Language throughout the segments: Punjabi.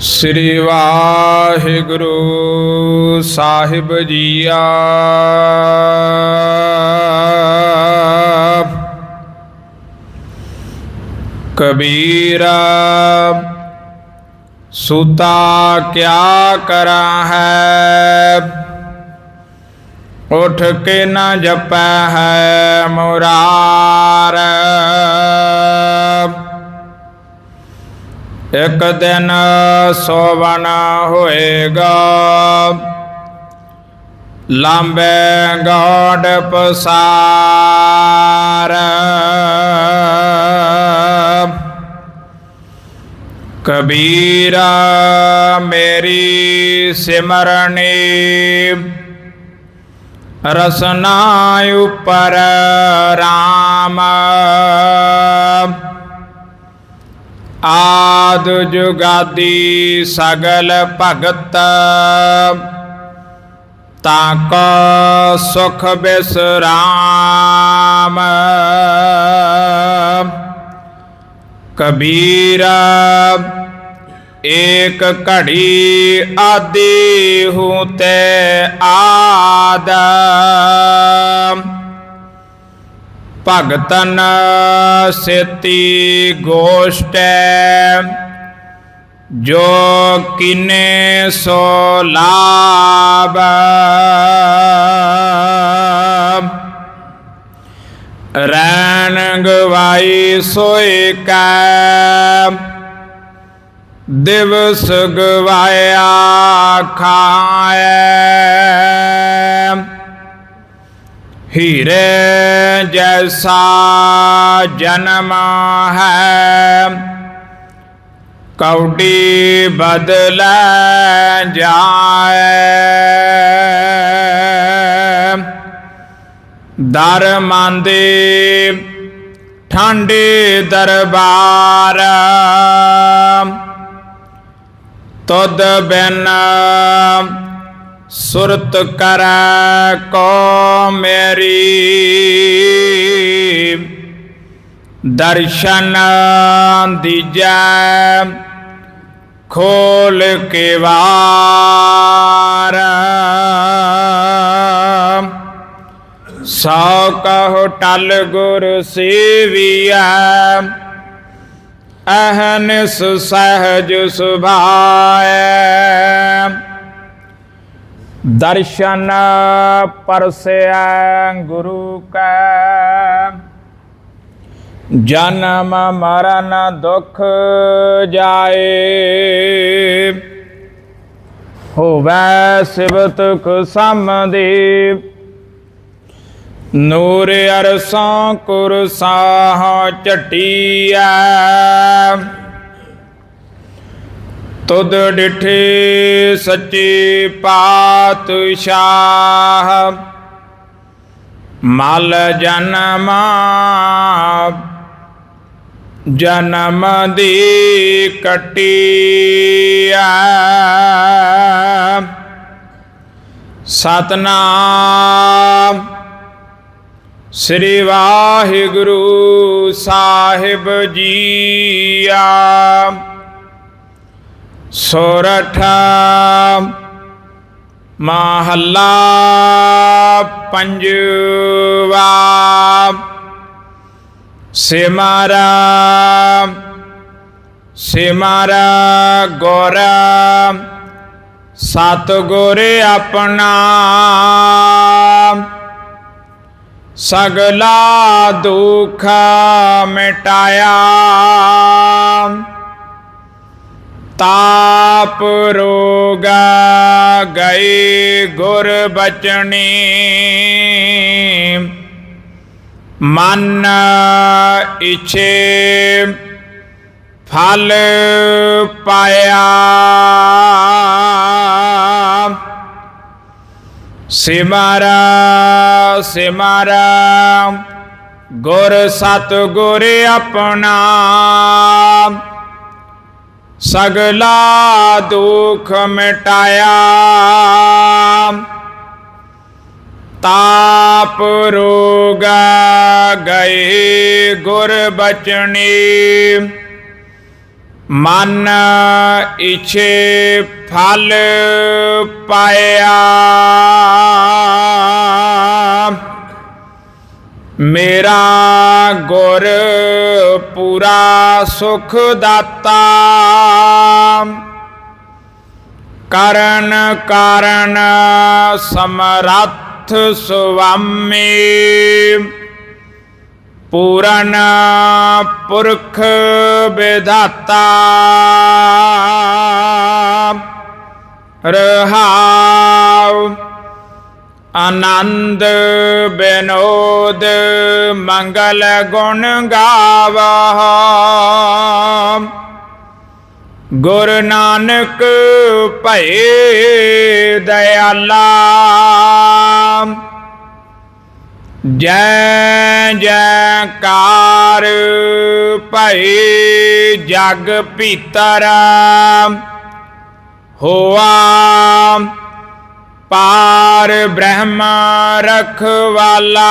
ਸ੍ਰੀ ਵਾਹਿਗੁਰੂ ਸਾਹਿਬ ਜੀਆ ਕਬੀਰਾ ਸੁਤਾ ਕਿਆ ਕਰਾਂ ਹੈ? ਉਠ ਕੇ ਨਾ ਜਪੈ ਹੈ ਮੁਰਾਰ। ਇੱਕ ਦਿਨ ਸੋਵਣ ਹੋਏਗਾ। ਲੰਬੇ ਗੋਡ ਪਸਾਰ। ਕਬੀਰਾ ਮੇਰੀ ਸਿਮਰਨੀ। ਰਸਨਾ ਉਪਰ ਰਾਮ। ਆਦ ਜੁਗਾਦੀ ਸਗਲ ਭਗਤ। ਤਾਕੋ ਸੁਖ ਬਿਸਰਾਮ। ਕਬੀਰਾ ਏਕ ਘੜੀ ਆਦੀ ਹੂੰ ਤੇ ਆਦ। ਭਗਤਨ ਸੇਤੀ ਗੋਸ਼ਟੈ, ਜੋ ਕਿਨੇ ਸੋ ਲਾਭ। ਰੈਣ ਗਵਾਈ ਸੋਏ ਕੈ ਦਿਵਸ ਗਵਾਇਆ ਖਾਏ। ਹੀਰੇ ਜੈਸਾ ਜਨਮ ਹੈ। ਕੌਡੀ ਬਦਲ ਜਾਏ। ਦਰ ਮੰਦੇ ਠੰਡੇ ਦਰਬਾਰ। ਤਦ ਬਿਨ ਸੁਰਤ ਕਰ ਕੋ ਮੇਰੀ। ਦਰਸ਼ਨ ਦੀਜੈ ਖੋਲ ਕੇ ਵਾਰ। ਸੋ ਕਹੋ ਟਲ ਗੁਰ ਸੇਵੀਐ। ਅਹਨਿਸ ਸਹਜ ਸੁਭਾਏ। ਦਰਸ਼ਨ ਪਰਸਿਆ ਗੁਰੂ ਕੈ। ਜਨਮ ਮਰਨ ਦੁਖ ਜਾਏ। ਹੋਵੈ ਸਿਵਤ ਕੁਸਮਦੀ ਨੂਰ ਅਰਸਾਂ ਕੁਰਸਾਹ ਝਟੀਐ। ਤੁਧ ਡਿਠੇ ਸੱਚੇ ਪਾਤਸ਼ਾਹ। ਮਲ ਜਨਮ ਜਨਮ ਦੀ ਕਟੀਆ ਸਤਨਾਮ ਸ੍ਰੀ ਵਾਹਿਗੁਰੂ ਸਾਹਿਬ ਜੀਆ। ਸੋਰਠ ਮਹੱਲਾ ਪੰਜਵਾ। ਸਿਮਰਾ ਸਿਮਰਾ ਗੁਰ। ਸਤ ਗੁਰ ਆਪਣਾ ਸਗਲਾ ਦੁਖ ਮਿਟਾਇਆ। ਤਾਪ ਰੋਗ ਗਏ ਗੁਰ ਬਚਣੀ। ਮਨ ਇਛੇ ਫਲ ਪਾਇਆ। ਸਿਮਰਾ ਸਿਮਰਾ ਗੁਰ ਸਤ ਗੁਰ ਆਪਣਾ। ਸਗਲਾ ਦੁਖ ਮਿਟਾਇਆ। ਤਾਪ ਰੋਗ ਗਏ ਗੁਰ ਬਚਣੀ ਮਨ ਇਛੇ ਫਲ ਪਾਇਆ। ਮੇਰਾ ਗੁਰ ਪੂਰਾ ਸੁਖ ਦਾਤਾ। ਕਰਨ ਕਾਰਨ ਸਮਰੱਥ ਸੁਆਮੀ। ਪੂਰਨ ਪੁਰਖ ਵਿਧਾਤਾ। ਰਹਾਉ ਆਨੰਦ ਬਿਨੋਦ ਮੰਗਲ ਗੁਣ ਗਾਵਹੁ। ਗੁਰ ਨਾਨਕ ਭਏ ਦਇਆਲਾ। ਜੈ ਕਾਰ ਭਏ ਜਗ ਭੀਤਰ ਹੋਆ। ਪਾਰ ਬ੍ਰਹਮ ਰਖਵਾਲਾ।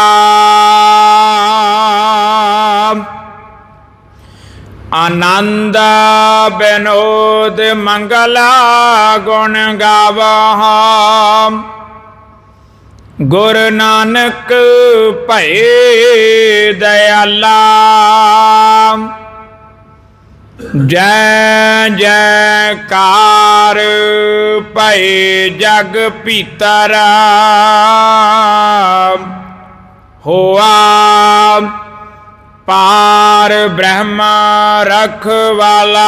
ਆਨੰਦ ਬਿਨੋਦ ਮੰਗਲਾ ਗੁਣ ਗਾਵਹੁ ਗੁਰ ਨਾਨਕ ਭਏ ਦਇਆਲਾ। ਜੈ ਜੈਕਾਰ ਭਏ ਜਗ ਭੀਤਰ। ਹੋਆ ਪਾਰ ਬ੍ਰਹਮ ਰਖਵਾਲਾ।